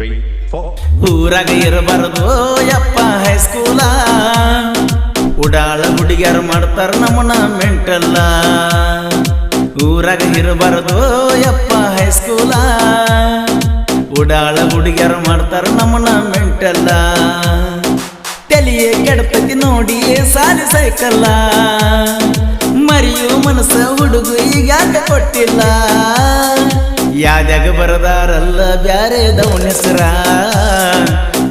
ಊರಾಗ ಇರಬಾರದು ಯಪ್ಪ ಹೈಸ್ಕೂಲ. ಉಡಾಳ ಹುಡುಗಿಯರು ಮಾಡ್ತಾರ ನಮ್ಮನ ಮೆಂಟಲ್ಲ. ಊರಾಗ ಇರಬಾರದು ಯಪ್ಪ ಹೈಸ್ಕೂಲ. ಉಡಾಳ ಹುಡುಗಿಯರು ಮಾಡ್ತಾರ ನಮ್ಮನ ಮೆಂಟಲ್ಲ. ತಲೆಯೇ ಕೆಡ್ತತಿ ನೋಡಿ ಸಾಲಿ ಸೈಕಲ್ಲ. ಮರಿಯು ಮನಸ್ಸ ಹುಡುಗ ಈಗ ಕೊಟ್ಟಿಲ್ಲ. ಯಾದ್ಯಾಗ ಬರದಾರಲ್ಲ ಬ್ಯಾರೆ ದವನ ಹೆಸರ.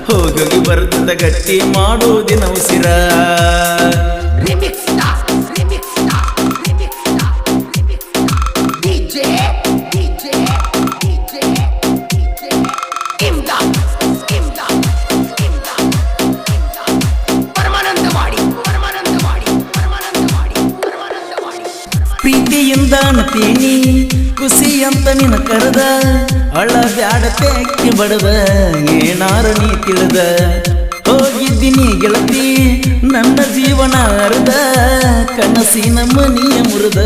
ಹೋಗಿ ಬರ್ತದ ಗಟ್ಟಿ ಮಾಡೋದಿನ ಉಸಿರ. ಪ್ರೀತಿಯಿಂದ ಅನ್ತೀನಿ ಖುಷಿ ಅಂತ ನಿನ ಕರೆದ ಅಳ ಬ್ಯಾಡ ಬಡದ, ಏನಾರು ನೀ ತಿಳಿದ. ಹೋಗಿದ್ದೀನಿ ಗೆಳತಿ, ನನ್ನ ಜೀವನ ಅರ್ಧ ಕನಸಿನ ಮನಿಯ ಮುರಿದ,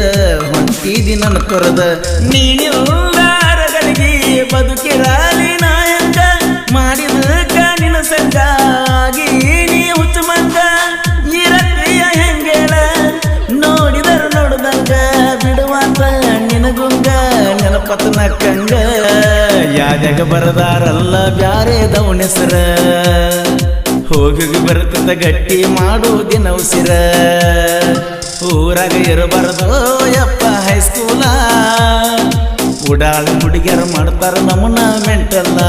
ಹೊಂಟಿದಿ ನನ್ನ ತೊರೆದ ನೀನಿಲ್ಲಾರಗಳಿಗೆ ಬದುಕಿರಾಲಿ ನಾಯಂಗ ಮಾಡಿದ ಯಾದ್ಯಾಗ ಬರದಾರಲ್ಲ ಬ್ಯಾರೆ ದೌಣಸರ. ಹೋಗಿ ಬರ್ತದ ಗಟ್ಟಿ ಮಾಡೋದಿ ಉಸಿರ ಊರಾಗ ಇರಬಾರದು ಯಪ್ಪ ಹೈಸ್ಕೂಲ. ಉಡಾಳ ಹುಡುಗಿಯರು ಮಾಡ್ತಾರ ನಮ್ಮನ್ನ ಮೆಂಟಲ್ಲ.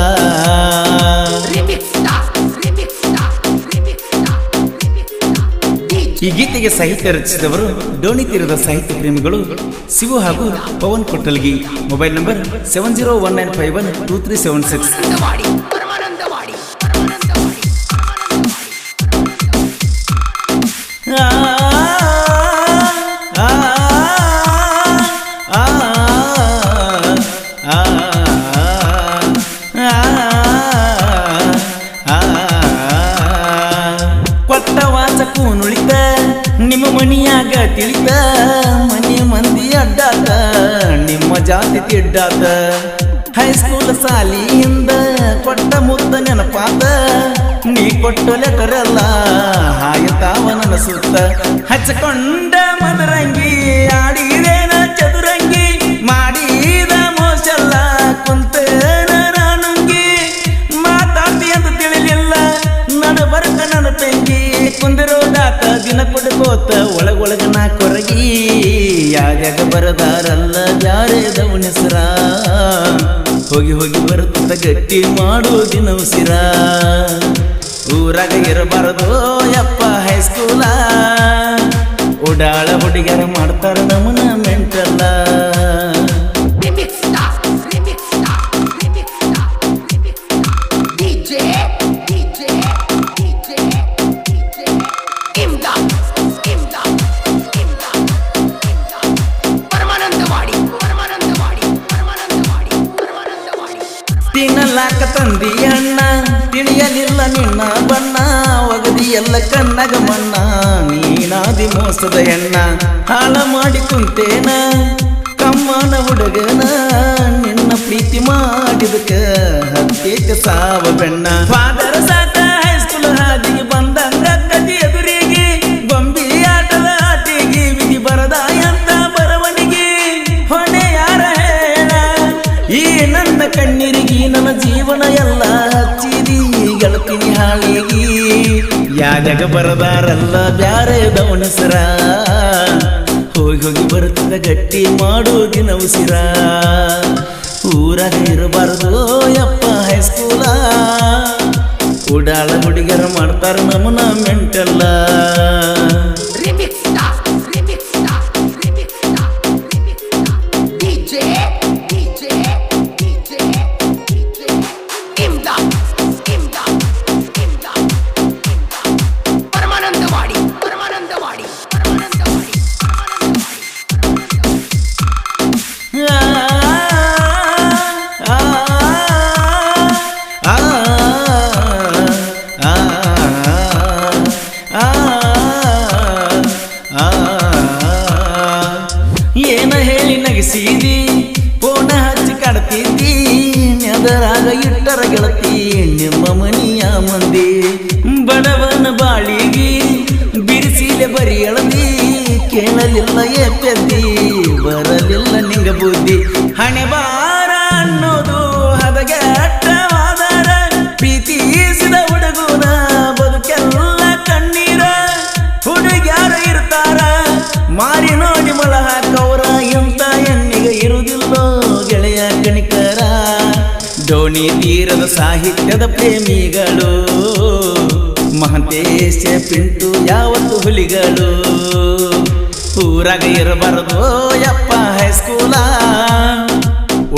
ಈ ಗೀತೆಗೆ ಸಾಹಿತ್ಯ ರಚಿಸಿದವರು ಡೋಣಿ ತೀರದ ಸಾಹಿತ್ಯ ಪ್ರೇಮಿಗಳು ಶಿವು ಹಾಗೂ Pavan Kottalgi. Mobile number seven zero one nine five one two three seven six ಜಾತಿ ತಿಡ್ಡಾತ. ಹೈಸ್ಕೂಲ್ ಸಾಲಿಯಿಂದ ಕೊಟ್ಟ ಮುದ್ದ ನೆನಪಾತ ನೀ ಕೊಟ್ಟ ಲೆಟರಲ್ಲ ಹಾಯತಾವ ನನ್ನ ಸುತ್ತ ಹಚ್ಚಕೊಂಡ ಮದರಂಗಿ ಒಳಗೊಳಗ ನಾ ಕೊರಗಿ, ಯಾರ್ಯಾಗ ಬರದಾರಲ್ಲ ಯಾರೇ ದವನೆಸರ ಹೋಗಿ ಹೋಗಿ ಬರುತ್ತ ಗಟ್ಟಿ ಮಾಡೋದಿನ ಉಸಿರ. ಊರಾಗ ಇರಬಾರದು ಯಪ್ಪ ಹೈಸ್ಕೂಲ. ಉಡಾಳ ಹುಡುಗಿಯರು ಮಾಡ್ತಾರ ನಮ್ಮನ ಮೆಂಟಲ್ಲ. ಎಲ್ಲ ಕಣ್ಣಗ ಮಣ್ಣ, ನೀನಾದಿ ಮೋಸದ ಹೆಣ್ಣ, ಹಾಳ ಮಾಡಿ ಕುಂತೇನ, ಕಮ್ಮನ ಹುಡುಗನ, ನಿನ್ನ ಪ್ರೀತಿ ಮಾಡಿದಕ ಹತ್ತೇಕ ಸಾವ ಬೆಣ್ಣ. ನನ್ನ ಕಣ್ಣೀರಿಗೆ ನನ್ನ ಜೀವನ ಎಲ್ಲ ಹಚ್ಚಿದಿ. ಗೆಳತಿನಿ ಹಾಳಿಗಿ ಯಾಜಗ ಬರದಾರಲ್ಲ, ಬ್ಯಾರೆ ದವನಸರ ಹೋಗಿ ಹೋಗಿ ಬರುತ್ತದ ಗಟ್ಟಿ ಮಾಡೋದಿನ ಉಸಿರ ಊರಾಗ ಇರಬಾರದು ಯಪ್ಪ ಹೈಸ್ಕೂಲ. ಉಡಾಳ ಹುಡುಗರ ಮಾಡ್ತಾರ ನಮ್ಮನ ಮೆಂಟಲ್ಲ. ಕೇಳಲಿಲ್ಲ ಏ ಪೆದ್ದಿ ಬರಲಿಲ್ಲ ನಿಂಗ ಬುದ್ಧಿ. ಹಣೆ ಬಾರ ಅನ್ನೋದು ಹದಗೆಟ್ಟವಾದರ ಪ್ರೀತಿಸಿದ ಹುಡುಗನ ಬದುಕೆಲ್ಲ ಕಣ್ಣೀರ. ಹುಡುಗ್ಯಾರ ಇರ್ತಾರ? ಮಾರಿ ನೋಡಿ ಮಲ ಹಾಕವ್ರ, ಎಂತ ಎಣ್ಣಿಗೆ ಇರುವುದಿಲ್ಲ ಗೆಳೆಯ ಕಣಿಕರ. ಧೋಣಿ ತೀರದ ಸಾಹಿತ್ಯದ ಪ್ರೇಮಿಗಳು, ಮಹಂತೇಶ ಪಿಂಟು, ಯಾವತ್ತು ಹುಲಿಗಳು. ಊರಾಗ ಇರಬಾರದು, ಯಪ್ಪ ಹೈಸ್ಕೂಲ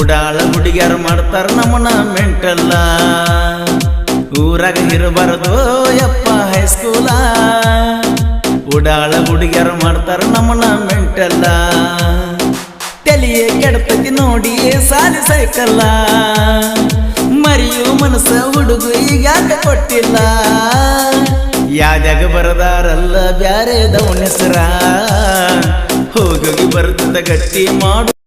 ಉಡಾಳ ಹುಡುಗಿಯರು ಮಾಡ್ತಾರ ನಮ್ಮನ ಮೆಂಟಲ್ಲ. ಊರಾಗ ಇರಬಾರದು, ಯಪ್ಪ ಹೈಸ್ಕೂಲ ಉಡಾಳ ಹುಡುಗಿಯರು ಮಾಡ್ತಾರ ನಮ್ಮನ ಮೆಂಟಲ್ಲ. ತಲೆಯೇ ಕೆಡಪತಿ ನೋಡಿ ಸಾಲಿ ಸೈಕಲ್ಲ. ಮರಿಯು ಮನಸ್ಸ ಹುಡುಗ ಈಗ ಕೊಟ್ಟಿಲ್ಲ. ಯಾದ್ಯಾಗ ಬರದಾರಲ್ಲ ಬ್ಯಾರೆ ದವನ ಹೆಸರ. ಹೋಗಿ ಬರ್ತದ ಗಟ್ಟಿ ಮಾಡು.